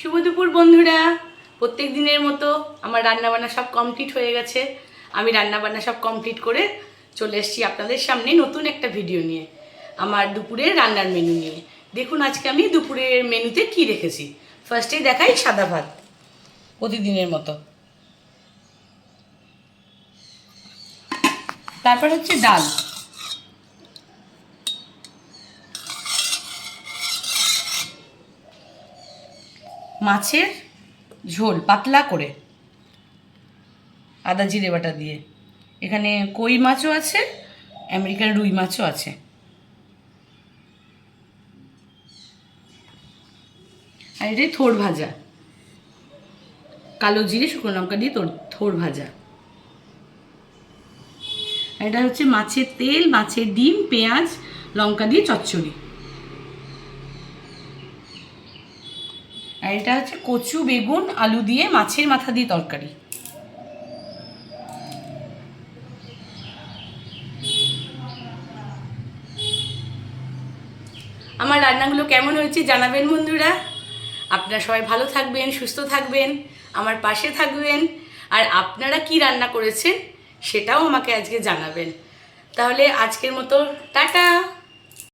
শুভ দুপুর, বন্ধুরা। প্রত্যেক দিনের মতো আমার রান্নাবান্না সব কমপ্লিট হয়ে গেছে। আমি রান্নাবান্না সব কমপ্লিট করে চলে এসেছি আপনাদের সামনে নতুন একটা ভিডিও নিয়ে, আমার দুপুরের রান্নার মেনু নিয়ে। দেখুন, আজকে আমি দুপুরের মেনুতে কি রেখেছি। ফার্স্টেই দেখাই সাদা ভাত, প্রতিদিনের মতো। তারপর হচ্ছে ডাল। মাছের ঝোল, পাতলা করে। আদা, জিরে বাটা দিয়ে। এখানে কই মাছও আছে আমেরিকান রুই মাছও আছে। আর এটাই থোড় ভাজা। কালো জিরে, শুকনো লঙ্কা দিয়ে তোর থোড় ভাজা। এটা হচ্ছে মাছের তেল, মাছের ডিম, পেঁয়াজ, লঙ্কা দিয়ে চচ্চড়ি। আর এটা হচ্ছে কচু, বেগুন, আলু দিয়ে মাছের মাথা দিয়ে তরকারি। আমার রান্নাগুলো কেমন হয়েছে জানাবেন বন্ধুরা। আপনারা সবাই ভালো থাকবেন, সুস্থ থাকবেন, আমার পাশে থাকবেন। আর আপনারা কি রান্না করেছেন সেটাও আমাকে আজকে জানাবেন। তাহলে আজকের মতো টাটা।